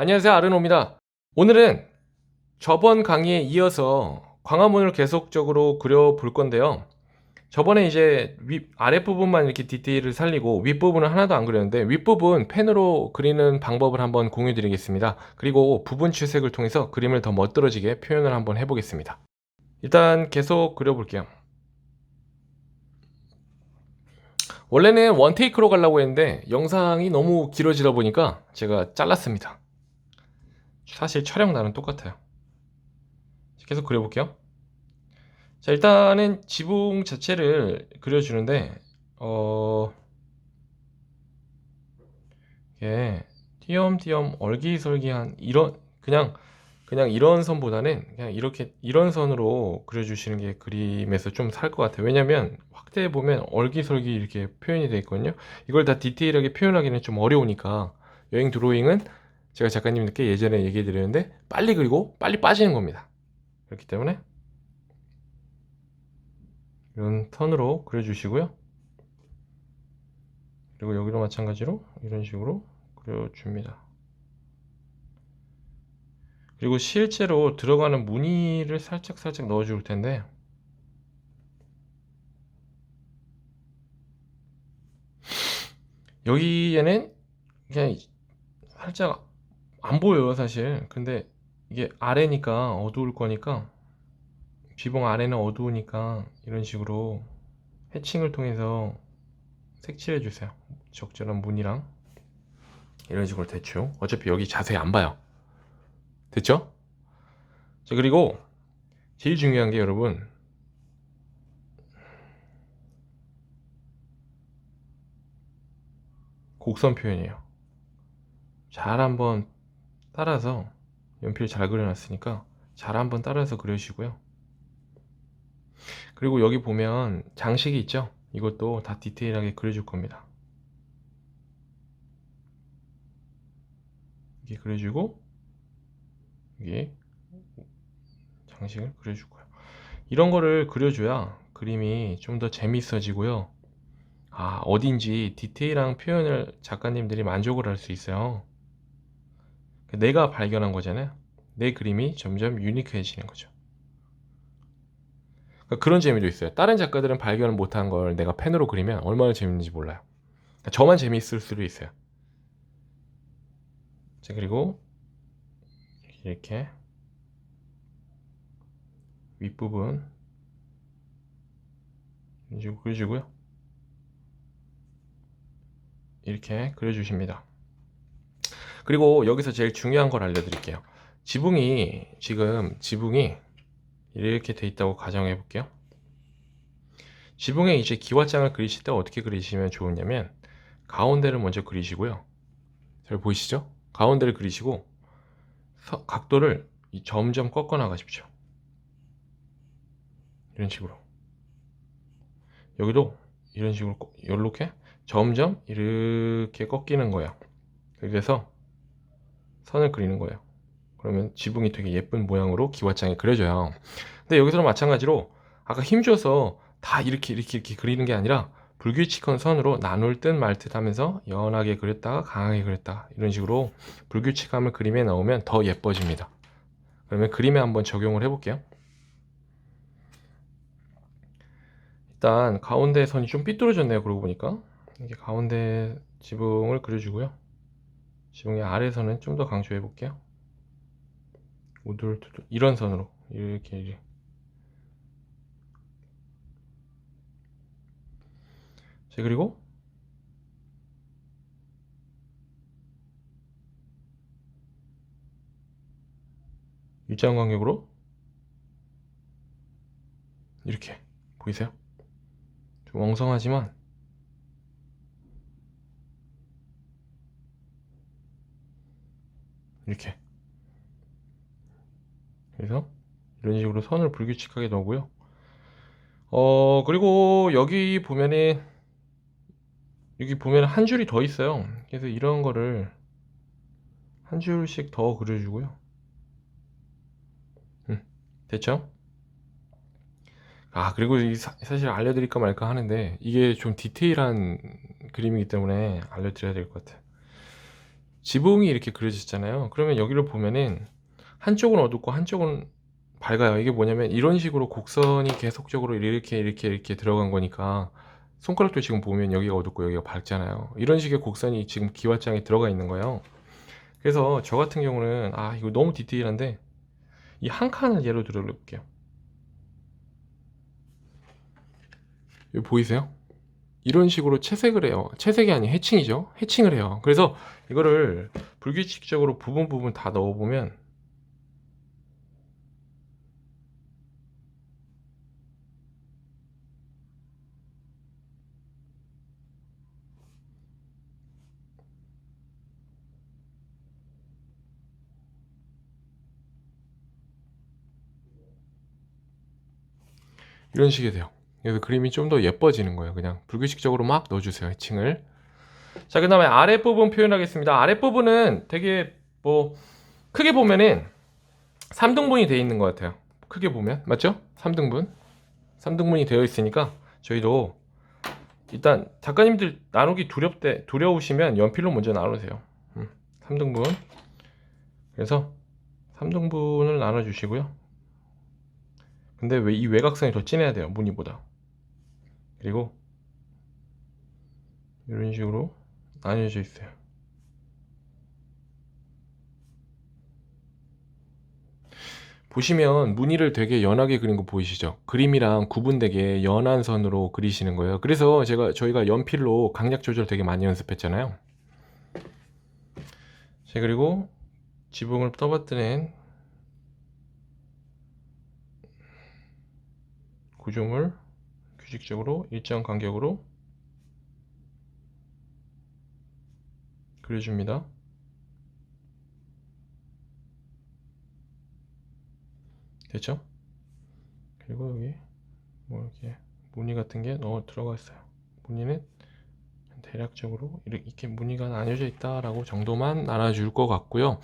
안녕하세요 아르노입니다. 오늘은 저번 강의에 이어서 광화문을 계속적으로 그려볼 건데요. 저번에 이제 윗 아랫부분만 이렇게 디테일을 살리고 윗부분은 하나도 안 그렸는데 윗부분 펜으로 그리는 방법을 한번 공유 드리겠습니다. 그리고 부분 출색을 통해서 그림을 더 멋들어지게 표현을 한번 해보겠습니다. 일단 계속 그려볼게요. 원래는 원테이크로 가려고 했는데 영상이 너무 길어지다 보니까 제가 잘랐습니다 사실 촬영 날은 똑같아요. 계속 그려볼게요. 자, 일단은 지붕 자체를 그려주는데, 어, 이게 띄엄띄엄 얼기설기한 이런, 그냥, 그냥 이런 선보다는 그냥 이렇게, 이런 선으로 그려주시는 게 그림에서 좀 살 것 같아요. 왜냐면 확대해 보면 얼기설기 이렇게 표현이 되어 있거든요. 이걸 다 디테일하게 표현하기는 좀 어려우니까 여행 드로잉은 제가 작가님들께 예전에 얘기해 드렸는데 빨리 그리고 빨리 빠지는 겁니다. 그렇기 때문에 이런 선으로 그려주시고요. 그리고 여기도 마찬가지로 이런 식으로 그려줍니다. 그리고 실제로 들어가는 무늬를 살짝 살짝 넣어줄 텐데 여기에는 그냥 살짝 안 보여요 사실. 근데 이게 아래니까 어두울 거니까 지붕 아래는 어두우니까 이런 식으로 해칭을 통해서 색칠해 주세요. 적절한 무늬랑. 이런 식으로 대충. 어차피 여기 자세히 안 봐요. 됐죠? 자 그리고 제일 중요한 게 여러분 곡선 표현이에요. 잘 한번 따라서 연필 잘 그려놨으니까 잘 한번 따라서 그려주시고요. 그리고 여기 보면 장식이 있죠? 이것도 다 디테일하게 그려줄 겁니다. 이게 그려주고 여기 장식을 그려주고요. 이런 거를 그려줘야 그림이 좀 더 재밌어지고요. 아, 어딘지 디테일한 표현을 작가님들이 만족을 할 수 있어요. 내가 발견한 거잖아요. 내 그림이 점점 유니크해지는 거죠. 그러니까 그런 재미도 있어요. 다른 작가들은 발견을 못한 걸 내가 펜으로 그리면 얼마나 재밌는지 몰라요. 그러니까 저만 재미있을 수도 있어요. 자, 그리고 이렇게 윗부분 그려주고요. 이렇게 그려주십니다. 그리고 여기서 제일 중요한 걸 알려드릴게요. 지붕이 지금 지붕이 이렇게 돼 있다고 가정해 볼게요. 지붕에 이제 기와장을 그리실 때 어떻게 그리시면 좋으냐면 가운데를 먼저 그리시고요. 잘 보이시죠? 가운데를 그리시고 서, 각도를 점점 꺾어 나가십시오. 이런 식으로. 여기도 이런 식으로 이렇게 점점 이렇게 꺾이는 거예요. 그래서 선을 그리는 거예요. 그러면 지붕이 되게 예쁜 모양으로 기와장에 그려져요. 근데 여기서는 마찬가지로 아까 힘줘서 다 이렇게 이렇게 이렇게 그리는 게 아니라 불규칙한 선으로 나눌 듯 말 듯 하면서 연하게 그렸다가 강하게 그렸다 이런 식으로 불규칙함을 그림에 넣으면 더 예뻐집니다. 그러면 그림에 한번 적용을 해볼게요. 일단 가운데 선이 좀 삐뚤어졌네요. 그러고 보니까 이게 가운데 지붕을 그려주고요. 지붕의 아래선은 좀더 강조해 볼게요. 우둘투둘 이런 선으로 이렇게 이렇게 자 그리고 일정 간격으로 이렇게 보이세요? 좀 엉성하지만 이렇게. 그래서 이런 식으로 선을 불규칙하게 넣고요. 어 그리고 여기 보면은 여기 보면 한 줄이 더 있어요. 그래서 이런 거를 한 줄씩 더 그려주고요. 음, 됐죠? 아 그리고 사, 사실 알려드릴까 말까 하는데 이게 좀 디테일한 그림이기 때문에 알려드려야 될 것 같아요 지붕이 이렇게 그려졌잖아요. 그러면 여기를 보면은 한쪽은 어둡고 한쪽은 밝아요. 이게 뭐냐면 이런 식으로 곡선이 계속적으로 이렇게 이렇게 이렇게 들어간 거니까 손가락도 지금 보면 여기가 어둡고 여기가 밝잖아요. 이런 식의 곡선이 지금 기와장에 들어가 있는 거예요. 그래서 저 같은 경우는 아 이거 너무 디테일한데 이 한 칸을 예로 들어 볼게요. 여기 보이세요? 이런 식으로 채색을 해요. 채색이 아닌 해칭이죠. 해칭을 해요. 그래서 이거를 불규칙적으로 부분 부분 다 넣어보면 이런 식이 돼요. 그래서 그림이 좀 더 예뻐지는 거예요. 그냥 불규칙적으로 막 넣어주세요. 해칭을. 자, 그 다음에 아랫부분 표현하겠습니다. 아랫부분은 되게 뭐 크게 보면은 3등분이 되어 있는 것 같아요. 크게 보면 맞죠? 3등분 3등분이 되어 있으니까 저희도 일단 작가님들 나누기 두렵대 두려우시면 연필로 먼저 나누세요. 음, 3등분 그래서 3등분을 나눠주시고요. 근데 왜 이 외곽선이 더 진해야 돼요 무늬보다 그리고 이런 식으로 나뉘어져 있어요. 보시면 무늬를 되게 연하게 그린 거 보이시죠? 그림이랑 구분되게 연한 선으로 그리시는 거예요. 그래서 제가 저희가 연필로 강약 조절 되게 많이 연습했잖아요. 자 그리고 지붕을 떠받드는 구조물 규칙적으로 일정 간격으로 그려줍니다. 됐죠? 그리고 여기 뭐 이렇게 무늬 같은 게 넣어 들어가 있어요. 무늬는 대략적으로 이렇게 무늬가 나뉘어져 있다라고 정도만 나눠줄 것 같고요.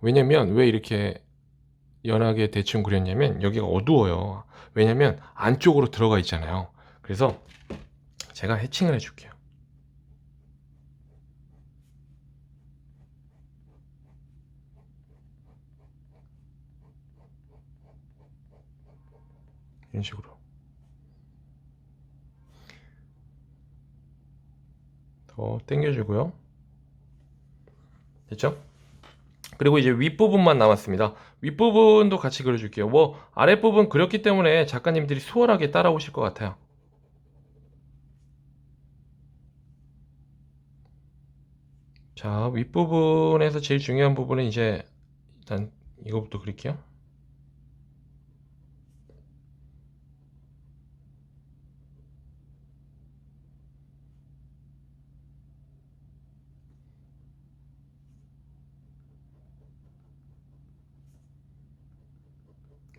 왜냐면 왜 이렇게 연하게 대충 그렸냐면 여기가 어두워요. 왜냐면 안쪽으로 들어가 있잖아요. 그래서 제가 해칭을 해줄게요. 이런 식으로. 더 당겨주고요. 됐죠? 그리고 이제 윗부분만 남았습니다. 윗부분도 같이 그려줄게요. 뭐 아랫부분 그렸기 때문에 작가님들이 수월하게 따라오실 것 같아요. 자, 윗부분에서 제일 중요한 부분은 이제 일단 이거부터 그릴게요.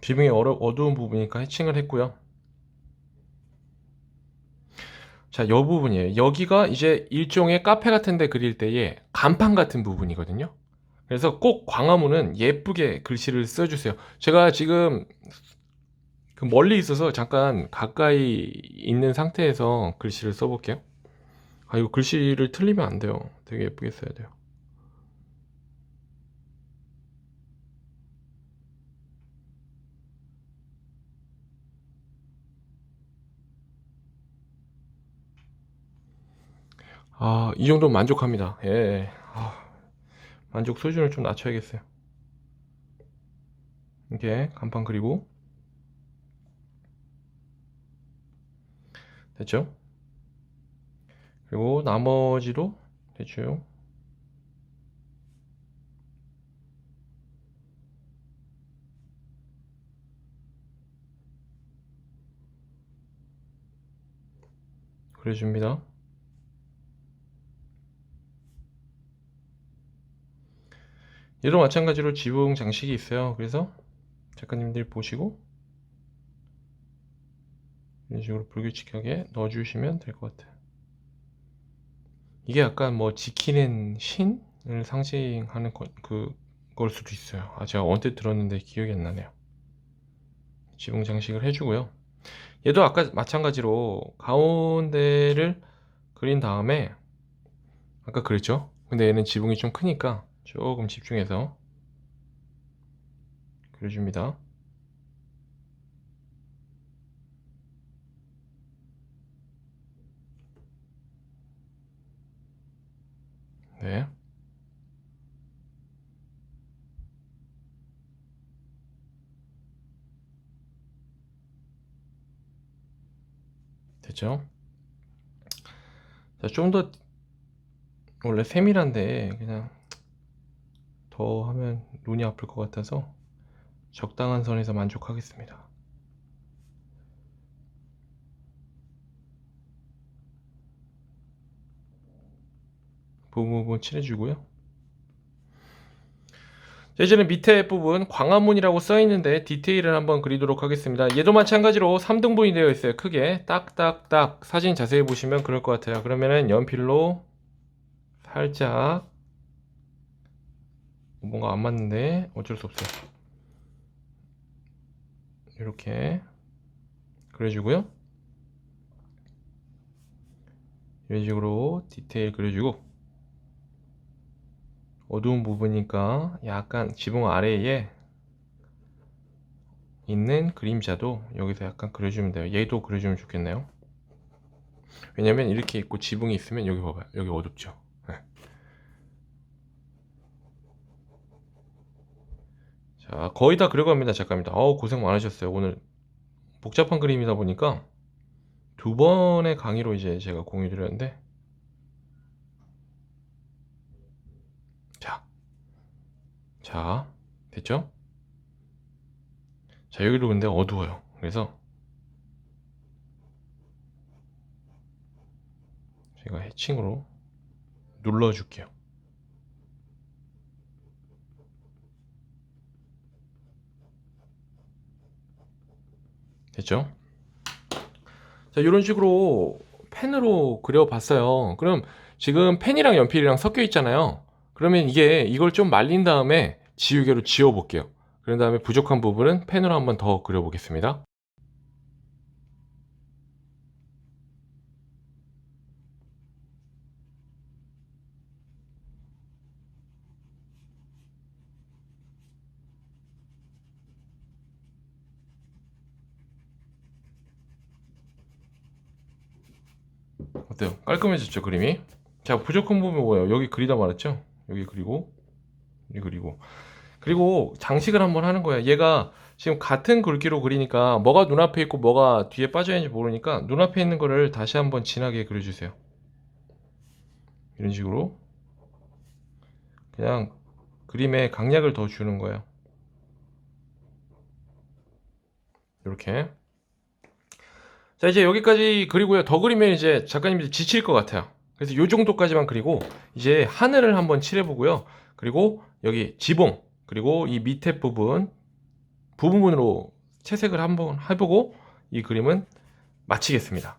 지붕이 어려, 어두운 부분이니까 해칭을 했고요. 자, 이 부분이에요. 여기가 이제 일종의 카페 같은 데 그릴 때의 간판 같은 부분이거든요. 그래서 꼭 광화문은 예쁘게 글씨를 써주세요. 제가 지금 그 멀리 있어서 잠깐 가까이 있는 상태에서 글씨를 써볼게요. 아, 이거 글씨를 틀리면 안 돼요. 되게 예쁘게 써야 돼요. 아, 이 정도면 만족합니다. 예. 아, 만족 수준을 좀 낮춰야겠어요. 이렇게 간판 그리고 됐죠? 그리고 나머지도 대충 그려줍니다. 얘도 마찬가지로 지붕 장식이 있어요. 그래서 작가님들이 보시고 이런 식으로 불규칙하게 넣어주시면 될 것 같아요. 이게 약간 뭐 지키는 신을 상징하는 거, 그, 걸 수도 있어요. 아, 제가 언뜻 들었는데 기억이 안 나네요. 지붕 장식을 해주고요. 얘도 아까 마찬가지로 가운데를 그린 다음에 아까 그랬죠? 근데 얘는 지붕이 좀 크니까 조금 집중해서 그려줍니다. 네. 됐죠? 자, 좀 더 원래 세밀한데 그냥 더 하면 눈이 아플 것 같아서 적당한 선에서 만족하겠습니다. 부분 부분 칠해주고요. 자, 이제는 밑에 부분 광화문이라고 써 있는데 디테일을 한번 그리도록 하겠습니다. 얘도 마찬가지로 3등분이 되어 있어요. 크게 딱딱딱 사진 자세히 보시면 그럴 것 같아요. 그러면은 연필로 살짝 뭔가 안 맞는데 어쩔 수 없어요. 이렇게 그려주고요. 이런 식으로 디테일 그려주고 어두운 부분이니까 약간 지붕 아래에 있는 그림자도 여기서 약간 그려주면 돼요. 얘도 그려주면 좋겠네요. 왜냐면 이렇게 있고 지붕이 있으면 여기 봐봐요. 여기 어둡죠. 자, 거의 다 그려갑니다. 작가입니다. 어우, 고생 많으셨어요. 오늘 복잡한 그림이다 보니까 두 번의 강의로 이제 제가 공유 드렸는데 자, 자, 됐죠? 자, 여기도 근데 어두워요. 그래서 제가 해칭으로 눌러줄게요. 됐죠? 자, 이런 식으로 펜으로 그려봤어요. 그럼 지금 펜이랑 연필이랑 섞여 있잖아요. 그러면 이게 이걸 좀 말린 다음에 지우개로 지워볼게요. 그런 다음에 부족한 부분은 펜으로 한번 더 그려보겠습니다. 어때요? 깔끔해졌죠, 그림이? 자, 부족한 부분 뭐예요? 여기 그리다 말았죠? 여기 그리고, 여기 그리고. 그리고 장식을 한번 하는 거예요. 얘가 지금 같은 굵기로 그리니까 뭐가 눈앞에 있고 뭐가 뒤에 빠져 있는지 모르니까 눈앞에 있는 거를 다시 한번 진하게 그려주세요. 이런 식으로. 그냥 그림에 강약을 더 주는 거예요. 이렇게. 자, 이제 여기까지 그리고요. 더 그리면 이제 작가님들이 지칠 것 같아요. 그래서 요 정도까지만 그리고 이제 하늘을 한번 칠해보고요. 그리고 여기 지붕, 그리고 이 밑에 부분, 부분으로 채색을 한번 해보고 이 그림은 마치겠습니다.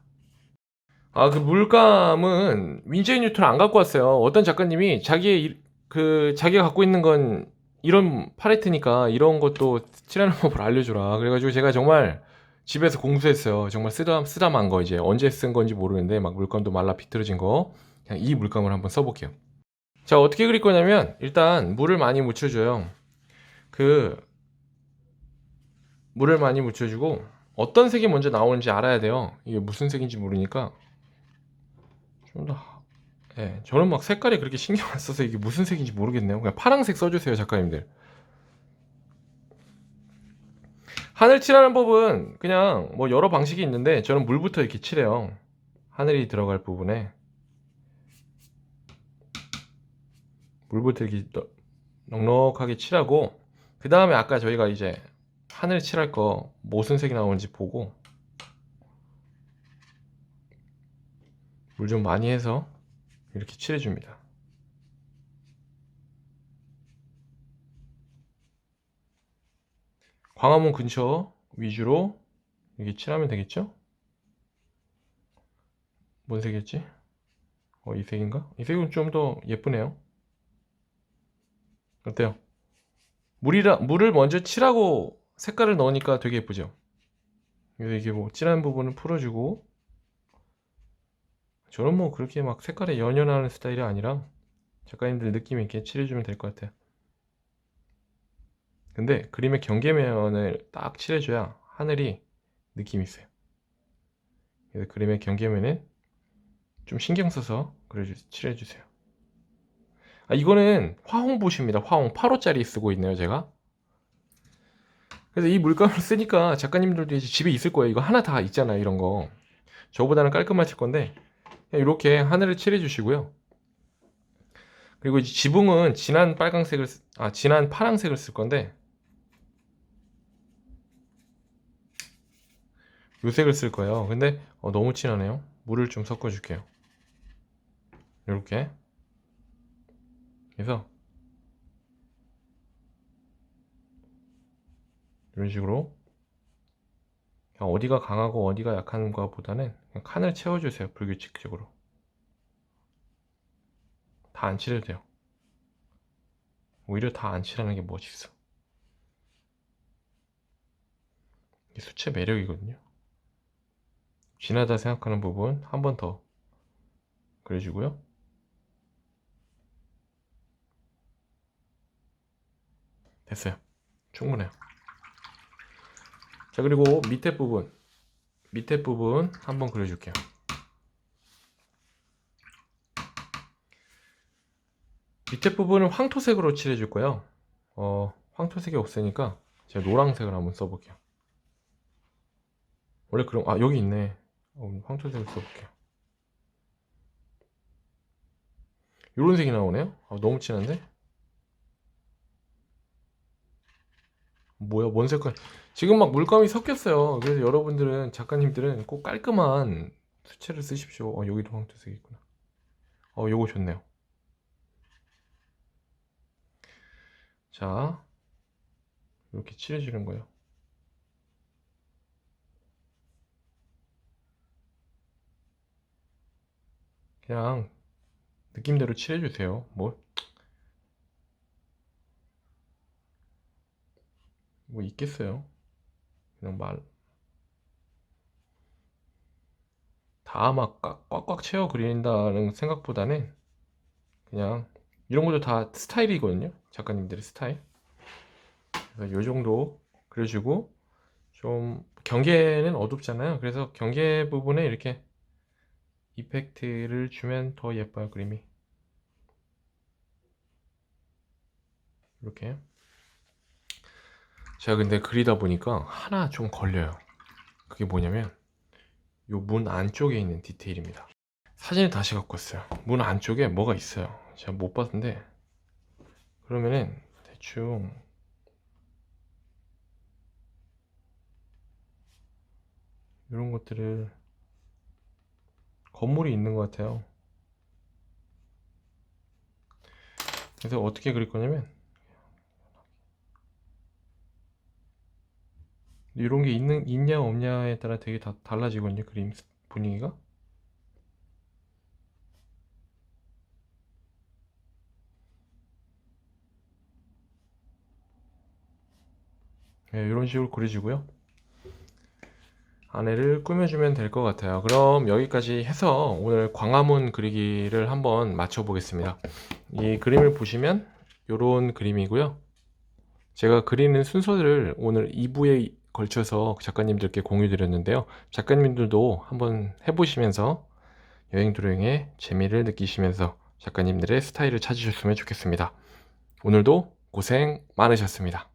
아, 그 물감은 윈제이 뉴턴 안 갖고 왔어요. 어떤 작가님이 자기의 이- 그 자기가 갖고 있는 건 이런 팔레트니까 이런 것도 칠하는 법을 알려주라. 그래가지고 제가 정말 집에서 공수했어요. 정말 쓰다, 쓰다만 거 이제 언제 쓴 건지 모르는데 막 물감도 말라 비틀어진 거. 그냥 이 물감을 한번 써볼게요. 자, 어떻게 그릴 거냐면 일단 물을 많이 묻혀줘요. 그 물을 많이 묻혀주고 어떤 색이 먼저 나오는지 알아야 돼요. 이게 무슨 색인지 모르니까 좀 더, 예, 저는 막 색깔이 그렇게 신경 안 써서 이게 무슨 색인지 모르겠네요. 그냥 파란색 써주세요, 작가님들. 하늘 칠하는 법은 그냥 뭐 여러 방식이 있는데 저는 물부터 이렇게 칠해요. 하늘이 들어갈 부분에 물부터 이렇게 너- 넉넉하게 칠하고 그 다음에 아까 저희가 이제 하늘 칠할 거 무슨 색이 나오는지 보고 물 좀 많이 해서 이렇게 칠해줍니다. 광화문 근처 위주로 이렇게 칠하면 되겠죠? 뭔 색이었지? 어, 이 색인가? 이 색은 좀 더 예쁘네요. 어때요? 물이라, 물을 먼저 칠하고 색깔을 넣으니까 되게 예쁘죠? 그래서 이게 뭐 진한 부분은 풀어주고 저는 뭐 그렇게 막 색깔에 연연하는 스타일이 아니라 작가님들 느낌 있게 칠해주면 될 것 같아요. 근데 그림의 경계면을 딱 칠해줘야 하늘이 느낌 있어요. 그래서 그림의 경계면은 좀 신경 써서 그려주, 칠해주세요. 아, 이거는 화홍붓입니다. 화홍 8호짜리 쓰고 있네요, 제가. 그래서 이 물감을 쓰니까 작가님들도 이제 집에 있을 거예요. 이거 하나 다 있잖아요, 이런 거. 저보다는 깔끔하실 건데, 이렇게 하늘을 칠해 주시고요. 그리고 이제 지붕은 진한 빨강색을, 쓰- 아, 진한 파랑색을 쓸 건데, 요 색을 쓸 거예요. 근데 어, 너무 진하네요. 물을 좀 섞어줄게요. 이렇게. 그래서 이런 식으로 어디가 강하고 어디가 약한가 보다는 칸을 채워주세요. 불규칙적으로. 다 안 칠해도 돼요. 오히려 다 안 칠하는 게 멋있어. 이게 수채 매력이거든요. 진하다 생각하는 부분 한 번 더 그려주고요. 됐어요. 충분해요. 자, 그리고 밑에 부분, 밑에 부분 한번 그려줄게요. 밑에 부분은 황토색으로 칠해줄 거예요. 어, 황토색이 없으니까 제가 노란색을 한번 써볼게요. 원래 그럼, 아, 여기 있네. 어, 황토색을 써볼게요. 요런 색이 나오네요. 아, 너무 진한데? 뭐야, 뭔 색깔? 지금 막 물감이 섞였어요. 그래서 여러분들은, 작가님들은 꼭 깔끔한 수채를 쓰십시오. 어, 여기도 황토색이 있구나. 어, 요거 좋네요. 자, 이렇게 칠해주는 거예요. 그냥 느낌대로 칠해주세요. 뭐, 뭐 있겠어요. 그냥 말, 다 막 꽉꽉 채워 그린다는 생각보다는 그냥 이런 것도 다 스타일이거든요. 작가님들의 스타일. 그래서 요 정도 그려주고 좀 경계는 어둡잖아요. 그래서 경계 부분에 이렇게 이펙트를 주면 더 예뻐요, 그림이. 이렇게. 제가 근데 그리다 보니까 하나 좀 걸려요. 그게 뭐냐면 요문 안쪽에 있는 디테일입니다. 사진을 다시 갖고 왔어요. 문 안쪽에 뭐가 있어요. 제가 못 봤는데 그러면은 대충 이런 것들을 건물이 있는 것 같아요. 그래서 어떻게 그릴 거냐면 이런 게 있는 있냐 없냐에 따라 되게 다 달라지거든요. 그림 분위기가. 네, 이런 식으로 그려지고요. 안에를 꾸며주면 될 것 같아요. 그럼 여기까지 해서 오늘 광화문 그리기를 한번 맞춰 보겠습니다. 이 그림을 보시면 이런 그림이고요. 제가 그리는 순서를 오늘 2부에 걸쳐서 작가님들께 공유 드렸는데요. 작가님들도 한번 해보시면서 여행 도령의 재미를 느끼시면서 작가님들의 스타일을 찾으셨으면 좋겠습니다. 오늘도 고생 많으셨습니다.